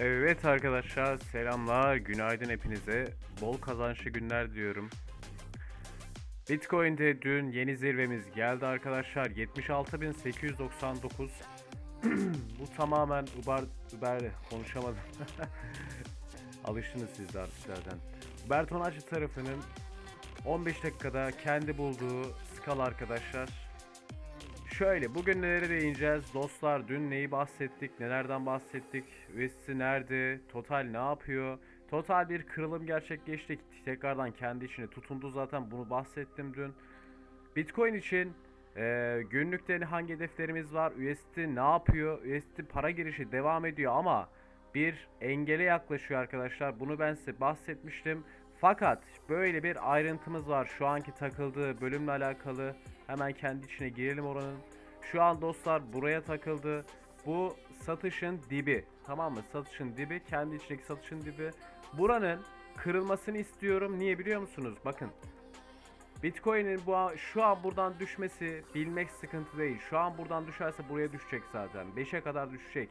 Evet arkadaşlar selamlar, günaydın hepinize. Bol kazançlı günler diyorum. Bitcoin'de dün yeni zirvemiz geldi arkadaşlar. 76.899. Bu tamamen Uber, Uber konuşamadım. Alıştınız siz de artık zaten. Uber Tonacı tarafının 15 dakikada kendi bulduğu skala arkadaşlar. Şöyle bugün nelere değineceğiz? Dostlar dün neyi bahsettik nelerden bahsettik? USD nerede? Total ne yapıyor? Total bir kırılım gerçekleşti. Tekrardan kendi içine tutundu zaten. Bunu bahsettim dün. Bitcoin için eee günlükte hangi hedeflerimiz var? USD ne yapıyor? USD para girişi devam ediyor ama bir engele yaklaşıyor arkadaşlar. Bunu ben size bahsetmiştim fakat böyle bir ayrıntımız var şu anki takıldığı bölümle alakalı. Hemen kendi içine girelim oranın. Şu an dostlar buraya takıldı. Bu satışın dibi. Tamam mı? Satışın dibi. Kendi içindeki satışın dibi. Buranın kırılmasını istiyorum. Niye biliyor musunuz? Bakın. Bitcoin'in bu şu an buradan düşmesi bilmek sıkıntı değil. Şu an buradan düşerse buraya düşecek zaten. 5'e kadar düşecek.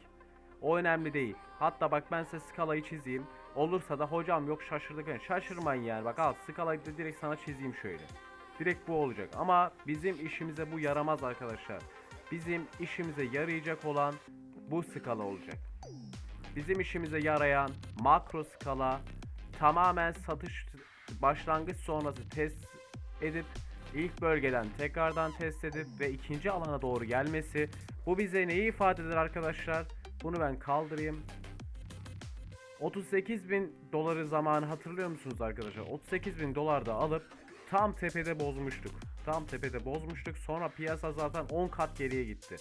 O önemli değil. Hatta bak ben size skalayı çizeyim. Olursa da hocam yok şaşırdık. Yani Şaşırmayın yani. Bak al skalayı da direkt sana çizeyim şöyle. Direkt bu olacak. Ama bizim işimize bu yaramaz arkadaşlar. Bizim işimize yarayacak olan bu skala olacak. Bizim işimize yarayan makro skala tamamen satış başlangıç sonrası test edip ilk bölgeden tekrardan test edip ve ikinci alana doğru gelmesi bu bize neyi ifade eder arkadaşlar? Bunu ben kaldırayım. 38 bin doları zamanı hatırlıyor musunuz arkadaşlar? 38 bin dolarda alıp tam tepede bozmuştuk. Tam tepede bozmuştuk. Sonra piyasa zaten 10 kat geriye gitti.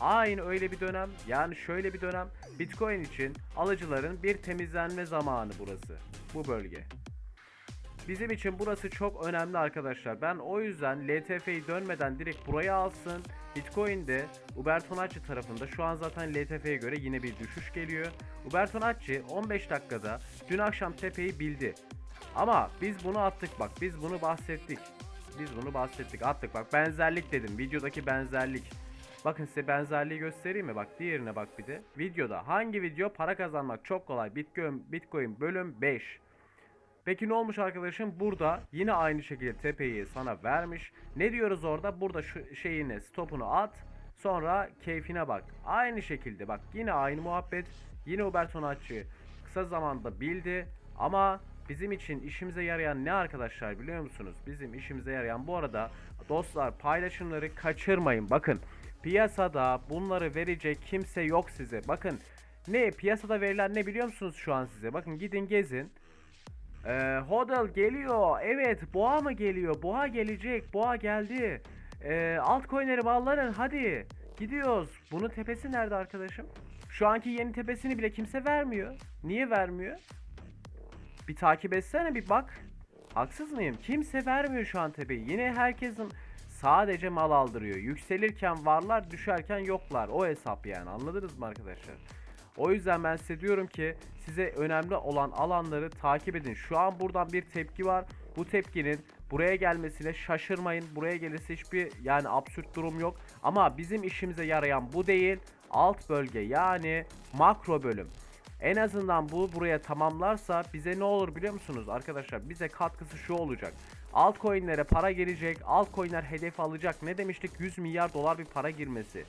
Aynı öyle bir dönem. Yani şöyle bir dönem. Bitcoin için alıcıların bir temizlenme zamanı burası. Bu bölge. Bizim için burası çok önemli arkadaşlar. Ben o yüzden LTF'yi dönmeden direkt buraya alsın. Bitcoin'de Ubertonacci tarafında şu an zaten LTF'ye göre yine bir düşüş geliyor. Ubertonacci 15 dakikada dün akşam tepeyi bildi. Ama biz bunu attık bak biz bunu bahsettik. Biz bunu bahsettik attık bak benzerlik dedim videodaki benzerlik. Bakın size benzerliği göstereyim mi? Bak diğerine bak bir de. Videoda hangi video para kazanmak çok kolay. Bitcoin, Bitcoin bölüm 5. Peki ne olmuş arkadaşım? Burada yine aynı şekilde tepeyi sana vermiş. Ne diyoruz orada? Burada şu şeyini stopunu at. Sonra keyfine bak. Aynı şekilde bak yine aynı muhabbet. Yine Ubertonacci kısa zamanda bildi. Ama bizim için işimize yarayan ne arkadaşlar biliyor musunuz? Bizim işimize yarayan bu arada dostlar paylaşımları kaçırmayın. Bakın piyasada bunları verecek kimse yok size. Bakın ne piyasada verilen ne biliyor musunuz şu an size? Bakın gidin gezin. Ee, Hodl geliyor. Evet, boğa mı geliyor? Boğa gelecek. Boğa geldi. Ee, altcoin'leri ballanın hadi. Gidiyoruz. Bunun tepesi nerede arkadaşım? Şu anki yeni tepesini bile kimse vermiyor. Niye vermiyor? Bir takip etsene bir bak. Haksız mıyım? Kimse vermiyor şu an tepeyi. Yine herkesin sadece mal aldırıyor. Yükselirken varlar, düşerken yoklar. O hesap yani. Anladınız mı arkadaşlar? O yüzden ben size diyorum ki size önemli olan alanları takip edin. Şu an buradan bir tepki var. Bu tepkinin buraya gelmesine şaşırmayın. Buraya gelirse hiçbir yani absürt durum yok. Ama bizim işimize yarayan bu değil. Alt bölge yani makro bölüm. En azından bu buraya tamamlarsa bize ne olur biliyor musunuz arkadaşlar? Bize katkısı şu olacak. Altcoin'lere para gelecek. Altcoin'ler hedef alacak. Ne demiştik? 100 milyar dolar bir para girmesi.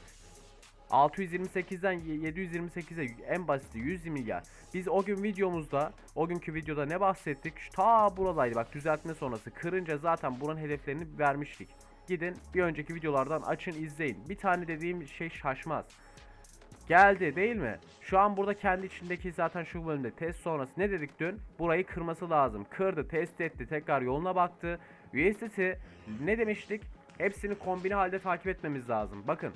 628'den 728'e en basiti 100 milyar. Biz o gün videomuzda, o günkü videoda ne bahsettik? Ta buradaydı bak düzeltme sonrası. Kırınca zaten buranın hedeflerini vermiştik. Gidin bir önceki videolardan açın izleyin. Bir tane dediğim şey şaşmaz. Geldi değil mi? Şu an burada kendi içindeki zaten şu bölümde test sonrası ne dedik dün? Burayı kırması lazım. Kırdı, test etti, tekrar yoluna baktı. USDT ne demiştik? Hepsini kombine halde takip etmemiz lazım. Bakın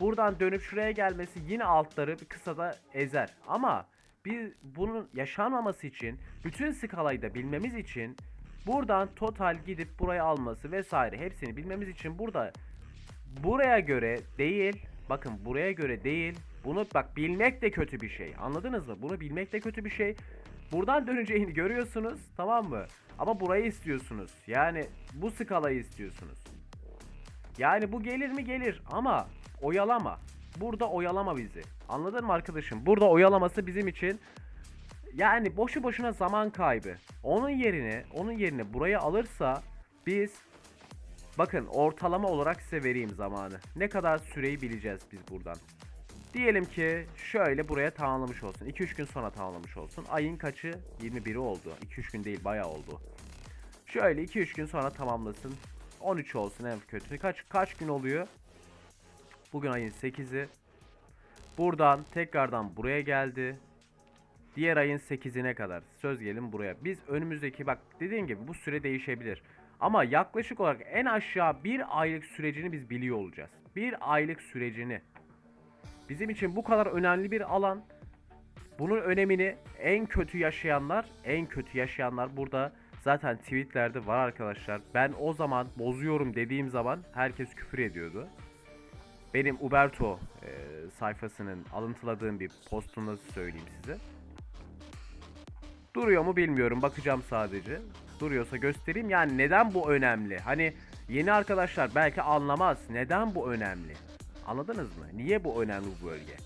buradan dönüp şuraya gelmesi yine altları bir kısada ezer. Ama bir bunun yaşanmaması için bütün skalayı da bilmemiz için buradan total gidip buraya alması vesaire hepsini bilmemiz için burada buraya göre değil bakın buraya göre değil. Bunu bak bilmek de kötü bir şey. Anladınız mı? Bunu bilmek de kötü bir şey. Buradan döneceğini görüyorsunuz tamam mı? Ama burayı istiyorsunuz. Yani bu skalayı istiyorsunuz. Yani bu gelir mi? Gelir. Ama oyalama. Burada oyalama bizi. Anladın mı arkadaşım? Burada oyalaması bizim için yani boşu boşuna zaman kaybı. Onun yerine, onun yerine burayı alırsa biz bakın ortalama olarak size vereyim zamanı. Ne kadar süreyi bileceğiz biz buradan. Diyelim ki şöyle buraya tamamlamış olsun. 2-3 gün sonra tamamlamış olsun. Ayın kaçı? 21'i oldu. 2-3 gün değil bayağı oldu. Şöyle 2-3 gün sonra tamamlasın. 13 olsun en kötü. Kaç kaç gün oluyor? Bugün ayın 8'i. Buradan tekrardan buraya geldi. Diğer ayın 8'ine kadar söz gelin buraya. Biz önümüzdeki bak dediğim gibi bu süre değişebilir. Ama yaklaşık olarak en aşağı bir aylık sürecini biz biliyor olacağız. Bir aylık sürecini. Bizim için bu kadar önemli bir alan. Bunun önemini en kötü yaşayanlar, en kötü yaşayanlar burada zaten tweetlerde var arkadaşlar. Ben o zaman bozuyorum dediğim zaman herkes küfür ediyordu. Benim Uberto e, sayfasının alıntıladığım bir postunu söyleyeyim size. Duruyor mu bilmiyorum. Bakacağım sadece. Duruyorsa göstereyim. Yani neden bu önemli? Hani yeni arkadaşlar belki anlamaz. Neden bu önemli? Anladınız mı? Niye bu önemli bu bölge?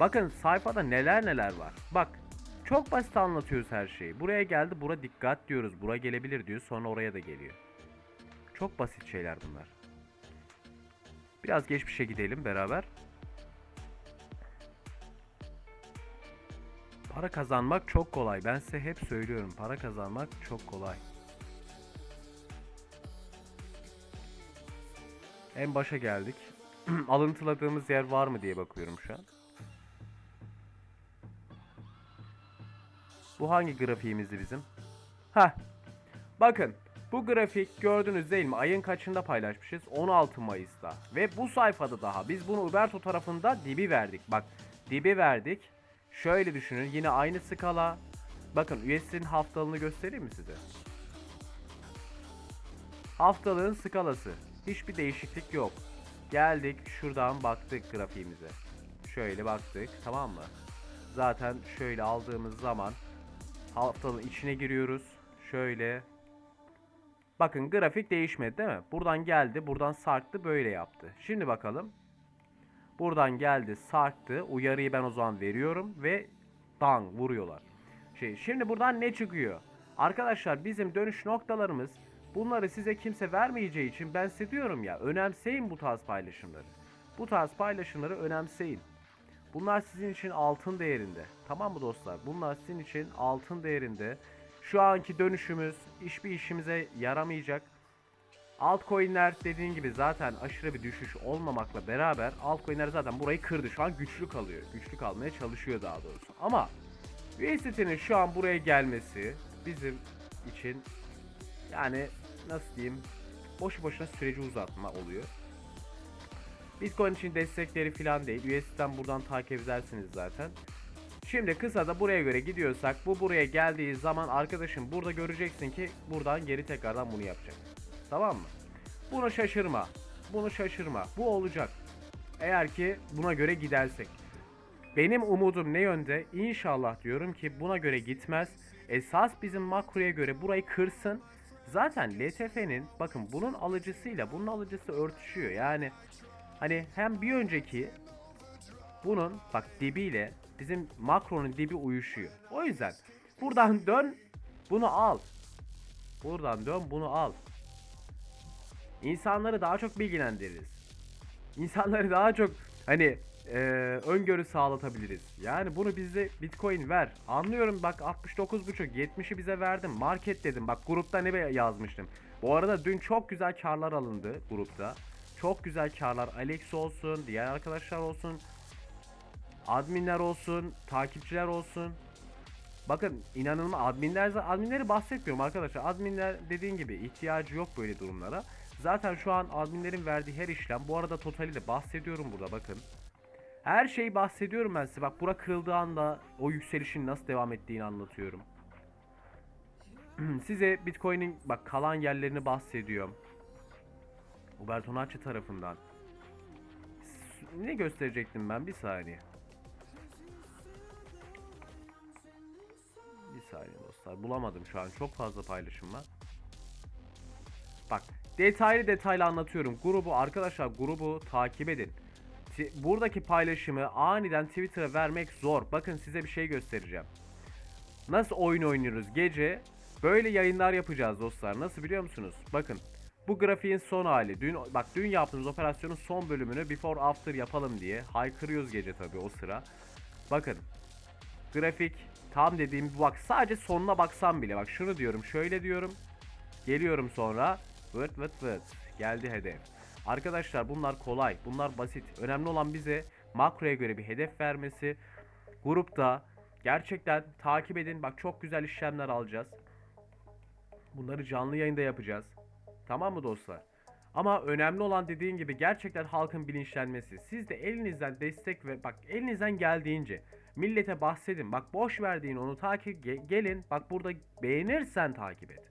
Bakın sayfada neler neler var. Bak çok basit anlatıyoruz her şeyi. Buraya geldi, bura dikkat diyoruz. Bura gelebilir diyor. Sonra oraya da geliyor. Çok basit şeyler bunlar. Biraz geçmişe gidelim beraber. Para kazanmak çok kolay. Ben size hep söylüyorum. Para kazanmak çok kolay. En başa geldik. Alıntıladığımız yer var mı diye bakıyorum şu an. Bu hangi grafiğimizdi bizim? Heh. Bakın. Bu grafik gördünüz değil mi? Ayın kaçında paylaşmışız? 16 Mayıs'ta. Ve bu sayfada daha. Biz bunu Uberto tarafında dibi verdik. Bak dibi verdik. Şöyle düşünün. Yine aynı skala. Bakın USD'nin haftalığını göstereyim mi size? Haftalığın skalası. Hiçbir değişiklik yok. Geldik şuradan baktık grafiğimize. Şöyle baktık tamam mı? Zaten şöyle aldığımız zaman haftanın içine giriyoruz. Şöyle. Bakın grafik değişmedi değil mi? Buradan geldi, buradan sarktı, böyle yaptı. Şimdi bakalım. Buradan geldi, sarktı. Uyarıyı ben o zaman veriyorum ve dang vuruyorlar. Şey, şimdi buradan ne çıkıyor? Arkadaşlar bizim dönüş noktalarımız bunları size kimse vermeyeceği için ben size diyorum ya önemseyin bu tarz paylaşımları. Bu tarz paylaşımları önemseyin. Bunlar sizin için altın değerinde. Tamam mı dostlar? Bunlar sizin için altın değerinde. Şu anki dönüşümüz hiçbir işimize yaramayacak. Altcoin'ler dediğin gibi zaten aşırı bir düşüş olmamakla beraber altcoin'ler zaten burayı kırdı. Şu an güçlü kalıyor. Güçlü kalmaya çalışıyor daha doğrusu. Ama USDT'nin şu an buraya gelmesi bizim için yani nasıl diyeyim boşu boşuna süreci uzatma oluyor. Bitcoin için destekleri falan değil. USDT'den buradan takip edersiniz zaten. Şimdi kısa da buraya göre gidiyorsak bu buraya geldiği zaman arkadaşım burada göreceksin ki buradan geri tekrardan bunu yapacak. Tamam mı? Bunu şaşırma. Bunu şaşırma. Bu olacak. Eğer ki buna göre gidersek. Benim umudum ne yönde? İnşallah diyorum ki buna göre gitmez. Esas bizim makroya göre burayı kırsın. Zaten LTF'nin bakın bunun alıcısıyla bunun alıcısı örtüşüyor. Yani hani hem bir önceki bunun bak dibiyle bizim makronun dibi uyuşuyor. O yüzden buradan dön bunu al. Buradan dön bunu al. İnsanları daha çok bilgilendiririz. İnsanları daha çok hani e, öngörü sağlatabiliriz. Yani bunu bize Bitcoin ver. Anlıyorum bak 69.5 70'i bize verdim. Market dedim. Bak grupta ne yazmıştım. Bu arada dün çok güzel karlar alındı grupta. Çok güzel karlar. Alex olsun, diğer arkadaşlar olsun. Adminler olsun, takipçiler olsun. Bakın inanılmaz adminler adminleri bahsetmiyorum arkadaşlar. Adminler dediğin gibi ihtiyacı yok böyle durumlara. Zaten şu an adminlerin verdiği her işlem bu arada totaliyle bahsediyorum burada bakın. Her şeyi bahsediyorum ben size. Bak bura kırıldığı anda o yükselişin nasıl devam ettiğini anlatıyorum. size Bitcoin'in bak kalan yerlerini bahsediyorum. Ubertonacci tarafından. Ne gösterecektim ben bir saniye. Dostlar bulamadım şu an çok fazla paylaşım var. Bak detaylı detaylı anlatıyorum. Grubu arkadaşlar grubu takip edin. Buradaki paylaşımı aniden Twitter'a vermek zor. Bakın size bir şey göstereceğim. Nasıl oyun oynuyoruz gece? Böyle yayınlar yapacağız dostlar. Nasıl biliyor musunuz? Bakın. Bu grafiğin son hali. Dün bak dün yaptığımız operasyonun son bölümünü before after yapalım diye haykırıyoruz gece tabii o sıra. Bakın. Grafik tam dediğim bak sadece sonuna baksam bile bak şunu diyorum şöyle diyorum. Geliyorum sonra vırt vırt vırt geldi hedef. Arkadaşlar bunlar kolay bunlar basit. Önemli olan bize makroya göre bir hedef vermesi. Grupta gerçekten takip edin bak çok güzel işlemler alacağız. Bunları canlı yayında yapacağız. Tamam mı dostlar? Ama önemli olan dediğin gibi gerçekten halkın bilinçlenmesi. Siz de elinizden destek ve bak elinizden geldiğince millete bahsedin. Bak boş verdiğin onu takip ge- gelin. Bak burada beğenirsen takip et.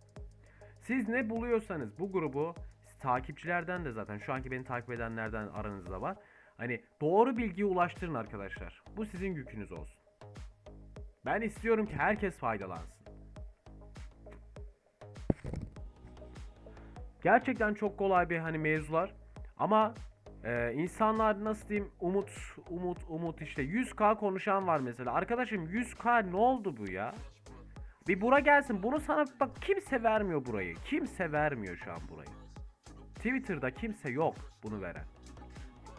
Siz ne buluyorsanız bu grubu takipçilerden de zaten şu anki beni takip edenlerden aranızda var. Hani doğru bilgiyi ulaştırın arkadaşlar. Bu sizin yükünüz olsun. Ben istiyorum ki herkes faydalansın. Gerçekten çok kolay bir hani mevzular. Ama e, insanlar nasıl diyeyim umut umut umut işte 100k konuşan var mesela. Arkadaşım 100k ne oldu bu ya? Bir bura gelsin. Bunu sana bak kimse vermiyor burayı. Kimse vermiyor şu an burayı. Twitter'da kimse yok bunu veren.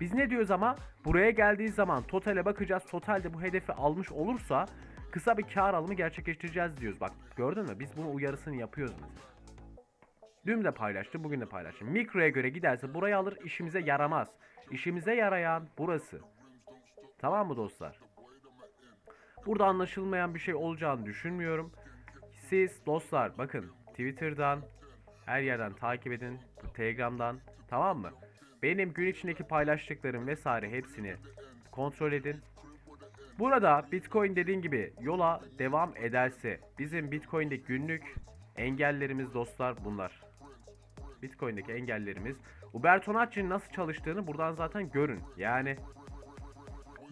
Biz ne diyoruz ama buraya geldiği zaman totale bakacağız. Totalde bu hedefi almış olursa kısa bir kar alımı gerçekleştireceğiz diyoruz. Bak gördün mü? Biz bunu uyarısını yapıyoruz mesela. Dün de paylaştım, bugün de paylaştım. Mikroya göre giderse burayı alır, işimize yaramaz. İşimize yarayan burası. Tamam mı dostlar? Burada anlaşılmayan bir şey olacağını düşünmüyorum. Siz dostlar bakın Twitter'dan her yerden takip edin. Telegram'dan tamam mı? Benim gün içindeki paylaştıklarım vesaire hepsini kontrol edin. Burada Bitcoin dediğin gibi yola devam ederse bizim Bitcoin'de günlük engellerimiz dostlar bunlar. Bitcoin'deki engellerimiz. Uber Tonacci'nin nasıl çalıştığını buradan zaten görün. Yani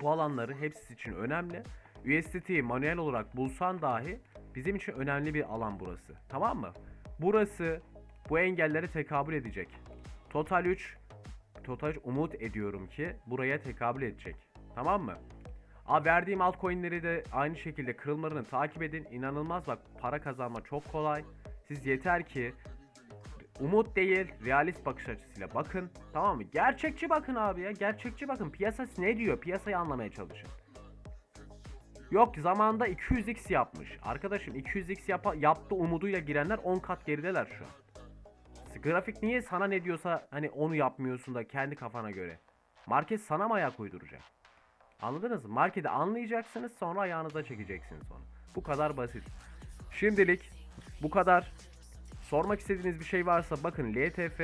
bu alanları hepsi için önemli. USDT'yi manuel olarak bulsan dahi bizim için önemli bir alan burası. Tamam mı? Burası bu engellere tekabül edecek. Total 3 Total 3 umut ediyorum ki buraya tekabül edecek. Tamam mı? Aa, verdiğim altcoin'leri de aynı şekilde kırılmalarını takip edin. İnanılmaz bak para kazanma çok kolay. Siz yeter ki umut değil realist bakış açısıyla bakın. Tamam mı? Gerçekçi bakın abi ya. Gerçekçi bakın. Piyasa ne diyor? Piyasayı anlamaya çalışın. Yok zamanda 200x yapmış. Arkadaşım 200x yapa, yaptı umuduyla girenler 10 kat gerideler şu an. Grafik niye sana ne diyorsa hani onu yapmıyorsun da kendi kafana göre. Market sana mı ayak uyduracak? Anladınız mı? Marketi anlayacaksınız sonra ayağınıza çekeceksiniz onu. Bu kadar basit. Şimdilik bu kadar. Sormak istediğiniz bir şey varsa bakın LTF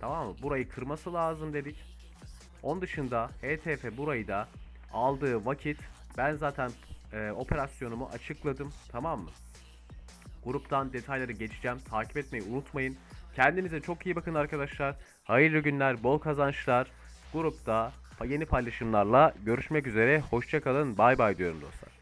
tamam mı? Burayı kırması lazım dedik. Onun dışında ETF burayı da aldığı vakit ben zaten e, operasyonumu açıkladım tamam mı? Gruptan detayları geçeceğim. Takip etmeyi unutmayın. Kendinize çok iyi bakın arkadaşlar. Hayırlı günler, bol kazançlar. Grupta yeni paylaşımlarla görüşmek üzere. Hoşçakalın. Bay bay diyorum dostlar.